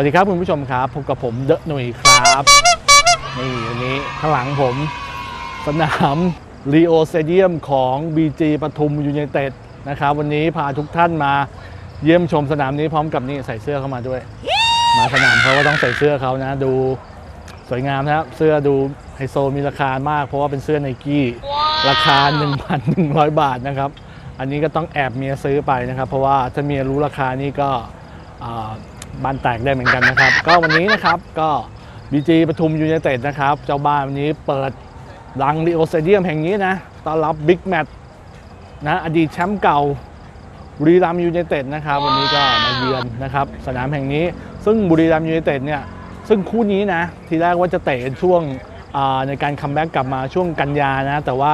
วัสดีครับคุณผู้ชมครับพบกับผมเดอะหนุ่ยครับนี่วันนี้ข้างหลังผม สนามรีโอสเตเดียมของ BG ปทุมยูไนเต็ดนะครับวันนี้พาทุกท่านมาเยี่ยมชมสนามนี้พร้อมกับนี่ใส่เสื้อเข้ามาด้วย มาสนามเขาก็ต้องใส่เสื้อเขานะดูสวยงามนะครับ เสื้อดูไฮโซมีราคามาก เพราะว่าเป็นเสื้อไนกี้ราคา 1,100 บาทนะครับ อันนี้ก็ต้องแอบเมียซื้อไปนะครับ เพราะว่าถ้าเมียรู้ราคานี่ก็อ่า บ้านแตกได้เหมือนกันนะครับ ก็วันนี้นะครับก็บีจีปทุมยูไนเต็ดนะครับ เจ้าบ้านวันนี้เปิดรังรีโอสเตเดียมแห่งนี้นะต้อนรับบิ๊กแมตช์นะอดีตแชมป์เก่าบุรีรัมยูไนเต็ดนะครับ วันนี้ก็มาเยือนนะครับ สนามแห่งนี้ ซึ่งบุรีรัมยูไนเต็ดเนี่ยซึ่งคู่นี้นะ ทีแรกว่าจะเตะช่วงในการคัมแบ็กกลับมาช่วงกันยานะ แต่ว่า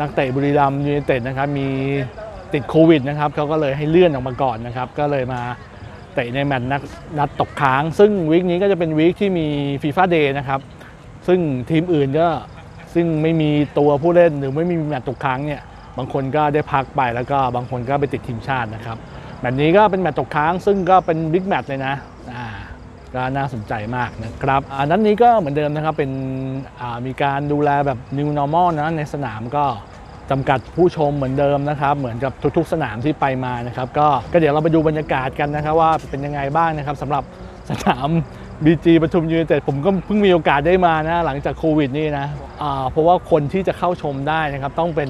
นักเตะบุรีรัมย์ยูไนเต็ดนะครับมีติดโควิดนะครับเขาก็เลยให้เลื่อนออกมาก่อนนะครับ ก็เลยมา เตะในแมตช์นัดนัดตกค้าง ซึ่งวีคนี้ก็จะเป็นวีคที่มีฟีฟ่าเดย์นะครับ ซึ่งทีมอื่นก็ซึ่งไม่มีตัวผู้เล่นหรือไม่มีแมตช์ตกค้างเนี่ยบางคนก็ได้พักไปแล้วก็บางคนก็ไปติดทีมชาตินะครับแมตช์นี้ก็เป็นแมตช์ตกค้าง ซึ่งก็เป็นบิ๊กแมตช์เลยนะอ่าก็น่าสนใจมากนะครับอ่านัดนี้ก็เหมือนเดิมนะครับเป็นมีการดูแลแบบ new normal นะในสนามก็ จำกัดผู้ชมเหมือนเดิมนะครับ เหมือนกับทุกๆ สนามที่ไปมานะครับ ก็ก็เดี๋ยวเราไปดูบรรยากาศกันนะครับ ว่าเป็นยังไงบ้างนะครับสำหรับสนาม BG ปทุมยูไนเต็ดผมก็เพิ่งมีโอกาสได้มานะหลังจากโควิดนี่นะอ่าเพราะว่าคนที่จะเข้าชมได้นะครับ ต้องเป็น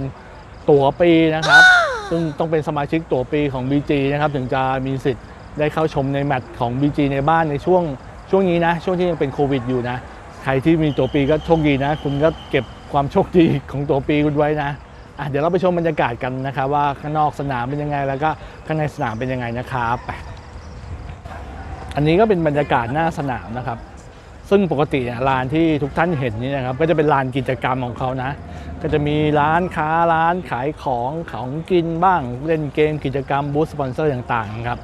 ตั๋วปีนะครับ ซึ่งต้องเป็นสมาชิกตั๋วปีของ BG นะครับ ถึงจะมีสิทธิ์ได้เข้าชมในแมตช์ของ BG ในบ้านในช่วงช่วงนี้นะ ช่วงที่ยังเป็นโควิดอยู่นะ ใครที่มีตั๋วปีก็โชคดีนะ คุณก็เก็บความโชคดีของตั๋วปีคุณไว้นะ เดี๋ยวเราไปชมบรรยากาศกันนะครับว่าข้างนอกสนามเป็นยังไง แล้วก็ข้างในสนามเป็นยังไงนะครับอันนี้ก็เป็นบรรยากาศหน้าสนามนะครับ ซึ่งปกติลานที่ทุกท่านเห็นนี่นะครับก็จะเป็นลานกิจกรรมของเขานะ ก็จะมีร้านค้าร้านขายของของกินบ้างเล่นเกมกิจกรรมบูธสปอนเซอร์ต่างๆครับ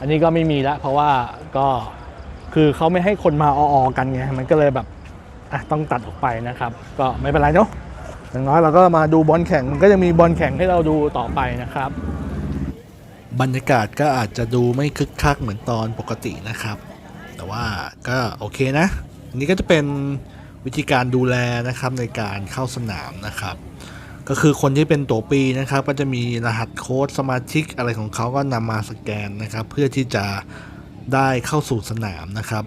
อันนี้ก็ไม่มีแล้วเพราะว่าก็คือเขาไม่ให้คนมาออๆกันไงมันก็เลยแบบต้องตัดออกไปนะครับ ก็ไม่เป็นไรเนาะ อย่างน้อยเราก็มาดูบอลแข่งมันก็ยังมีบอลแข่งให้เราดูต่อไปนะครับ บรรยากาศก็อาจจะดูไม่คึกคักเหมือนตอนปกตินะครับ แต่ว่าก็โอเคนะอันนี้ก็จะเป็นวิธีการดูแลนะครับในการเข้าสนามนะครับ ก็คือคนที่เป็นตัวปีนะครับ ก็จะมีรหัสโค้ดสมาชิกอะไรของเขาก็นำมาสแกนนะครับ เพื่อที่จะได้เข้าสู่สนามนะครับ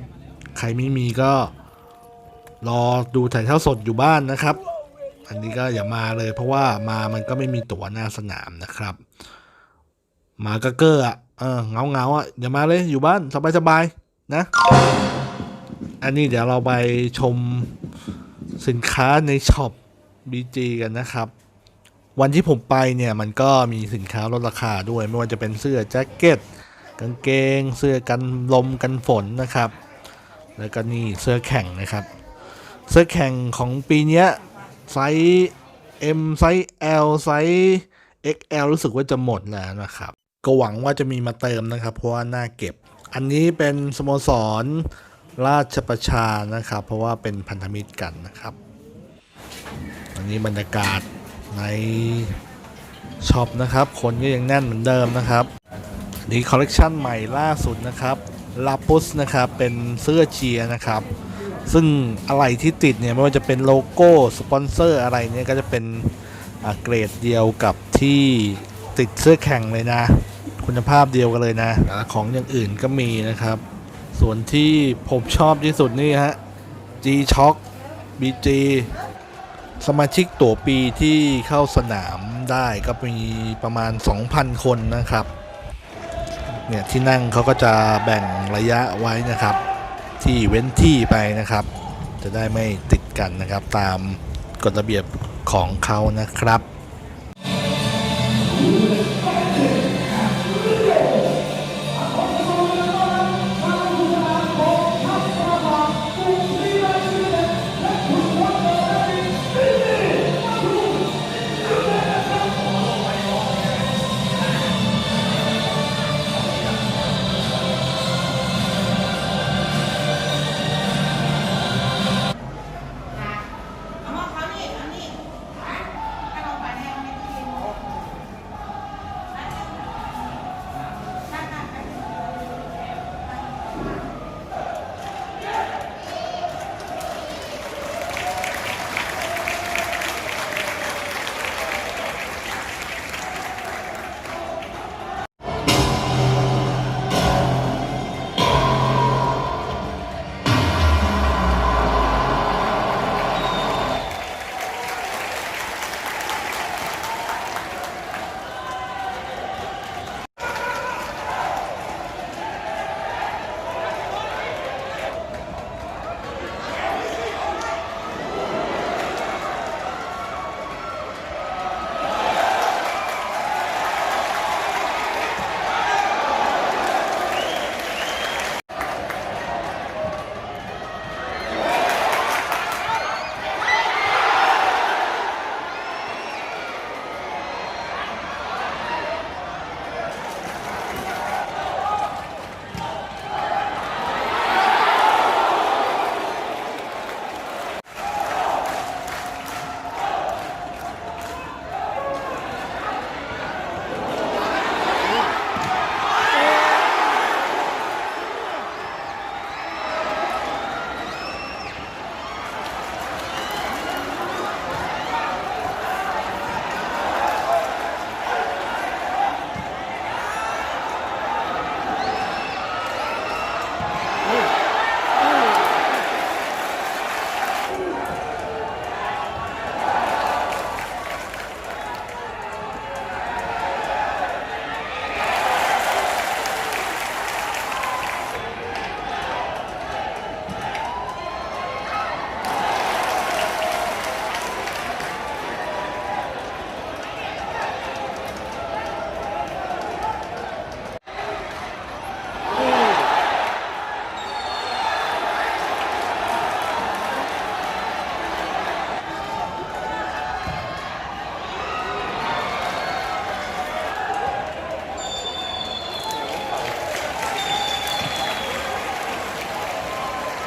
ใครไม่มีก็รอดูถ่ายเท่าสดอยู่บ้านนะครับ อันนี้ก็อย่ามาเลย เพราะว่ามามันก็ไม่มีตั๋วหน้าสนามนะครับ มาก็เกอร์อะเออเงาเงาอะอย่ามาเลยอยู่บ้านสบายสบายนะ อันนี้เดี๋ยวเราไปชมสินค้าในช็อป BG กันนะครับ วันที่ผมไปเนี่ยมันก็มีสินค้าลดราคาด้วย ไม่ว่าจะเป็นเสื้อแจ็คเก็ตกางเกง เสื้อกันลมกันฝนนะครับ แล้วก็นี่เสื้อแข่งนะครับ เสื้อแข่งของปีนี้ ไซส์ M ไซส์ L ไซส์ XL รู้สึกว่าจะหมดแล้วนะครับ ก็หวังว่าจะมีมาเติมนะครับ เพราะว่าน่าเก็บ อันนี้เป็นสโมสรราชประชานะครับ เพราะว่าเป็นพันธมิตรกันนะครับ อันนี้บรรยากาศในช็อปนะครับ คนก็ยังแน่นเหมือนเดิมนะครับนี่คอลเลกชันใหม่ล่าสุดนะครับลาปุสนะครับ เป็นเสื้อเชียร์นะครับ ซึ่งอะไรที่ติดเนี่ยไม่ว่าจะเป็นโลโก้สปอนเซอร์อะไรเนี่ยก็จะเป็นเกรดเดียวกับที่ติดเสื้อแข่งเลยนะ คุณภาพเดียวกันเลยนะอ่ของอย่างอื่นก็มีนะครับ ส่วนที่ผมชอบที่สุดนี่ฮะ G Shock BG สมาชิกตั๋วปีที่เข้าสนามได้ก็มีประมาณ 2,000 คนนะครับ เนี่ยที่นั่งเขาก็จะแบ่งระยะไว้นะครับ ที่เว้นที่ไปนะครับ จะได้ไม่ติดกันนะครับ ตามกฎระเบียบของเขานะครับ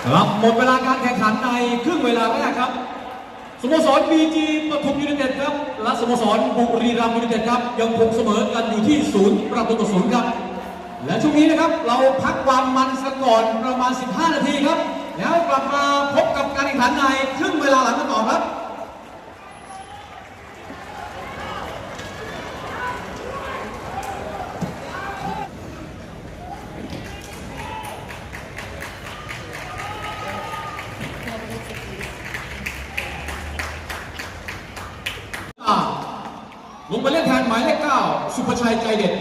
ครับหมดเวลาการแข่งขันในครึ่งเวลาแรกครับสโมสรบีจีปทุมยูเนเต็ดครับ และสโมสรบุรีรัมย์ยูเนเต็ดครับ ยังคงเสมอกันอยู่ที่ศูนย์ประตูต่อศูนย์ครับ และช่วงนี้นะครับเราพักความมันสักก่อนประมาณ 15 นาทีครับ แล้วกลับมาพบกับการแข่งขันในครึ่งเวลาหลังกันต่อครับ อ่า ผมไปเล่นแทนหมายเลขเก้าสุภชัยใจเด็ด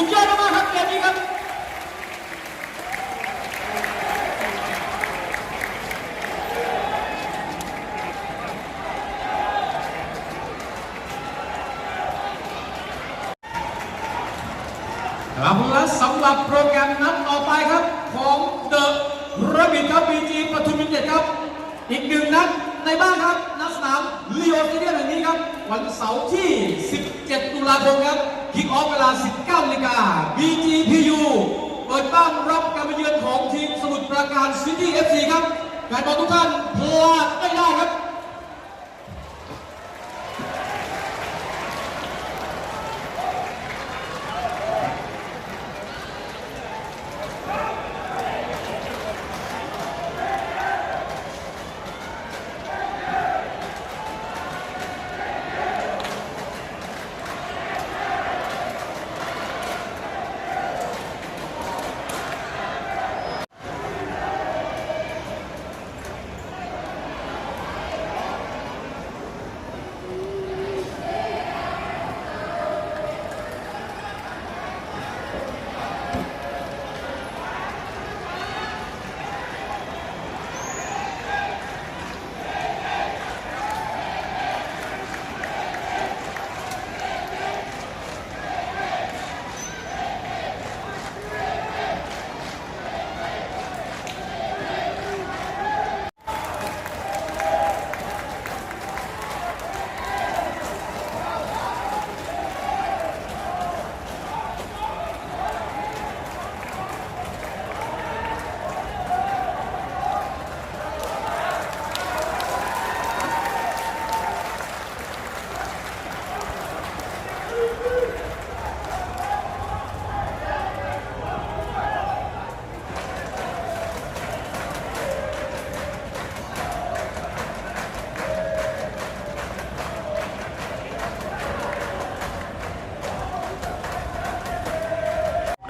สุดยอดมากๆครับเกมนี้ครับ ครับและสำหรับโปรแกรมนัดต่อไปครับ ของเดอะระบิดครับบีจีปทุมยูไนเต็ดครับ อีกหนึ่งนัดในบ้านครับนัดสนามลีโอสเตเดียมแห่งนี้ครับ วันเสาร์ที่ 17 ตุลาคม คิกออฟเวลา 19นาฬิกา BGPU เปิดบ้านรับการมาเยือนของทีมสมุทรปราการซิตี้ FC ครับแฟนบอลทุกท่านพลาดไม่ได้ครับ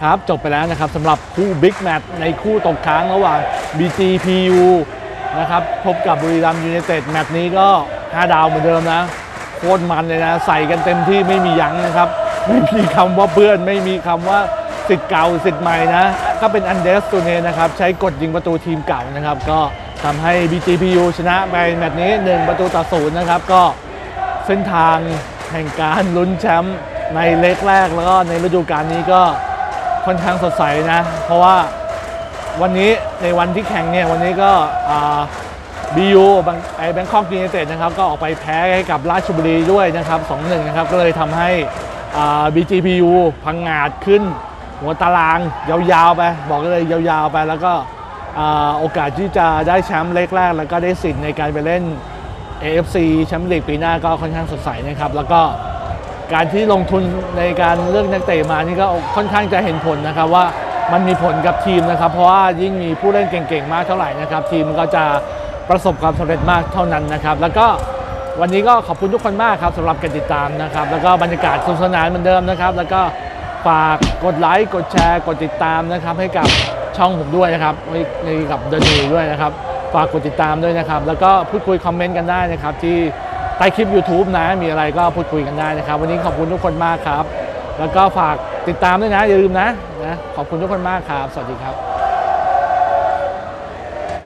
ครับ จบไปแล้วนะครับสำหรับคู่บิ๊กแมตช์ในคู่ตกค้างระหว่าง BGPU นะครับพบกับบุรีรัมย์ยูไนเต็ดแมตช์นี้ก็ 5 ดาวเหมือนเดิมนะ โคตรมันเลยนะ ใส่กันเต็มที่ไม่มียั้งนะครับ ไม่มีคำว่าเพื่อน ไม่มีคำว่าสิทธิ์เก่าสิทธิ์ใหม่นะ ก็เป็นอันเดสตูเนนะครับ ใช้กดยิงประตูทีมเก่านะครับ ก็ทำให้ BGPU ชนะไปแมตช์นี้ 1 ประตูต่อศูนย์นะครับก็เส้นทางแห่งการลุ้นแชมป์ในเล็กแรกแล้วก็ในฤดูกาลนี้ก็ ค่อนข้างสดใสนะ เพราะว่าวันนี้ในวันที่แข่งเนี่ยวันนี้ก็บียูไอแบงคอกยูไนเต็ดนะครับก็ออกไปแพ้ให้กับราชบุรีด้วยนะครับ2-1นะครับก็เลยทำให้บีจีพียูพังงาดขึ้น หัวตารางยาวๆไป บอกเลยยาวๆไปแล้วก็โอกาสที่จะได้แชมป์เล็กแรก แล้วก็ได้สิทธิ์ในการไปเล่น AFC แชมเปี้ยนลีกปีหน้าก็ค่อนข้างสดใสนะครับ แล้วก็ การที่ลงทุนในการเลือกนักเตะมานี่ก็ค่อนข้างจะเห็นผลนะครับว่ามันมีผลกับทีมนะครับ เพราะว่ายิ่งมีผู้เล่นเก่งๆมากเท่าไหร่นะครับ ทีมก็จะประสบความสำเร็จมากเท่านั้นนะครับ แล้วก็วันนี้ก็ขอบคุณทุกคนมากครับสำหรับการติดตามนะครับ แล้วก็บรรยากาศสนุกสนานเหมือนเดิมนะครับ แล้วก็ฝากกดไลค์กดแชร์กดติดตามนะครับ ให้กับช่องผมด้วยนะครับให้กับเดนิวด้วยนะครับ ฝากกดติดตามด้วยนะครับ แล้วก็พูดคุยคอมเมนต์กันได้นะครับที่ ใต้คลิป YouTube นะ มีอะไรก็พูดคุยกันได้นะครับ วันนี้ขอบคุณทุกคนมากครับ แล้วก็ฝากติดตามด้วยนะ อย่าลืมนะนะ ขอบคุณทุกคนมากครับ สวัสดีครับ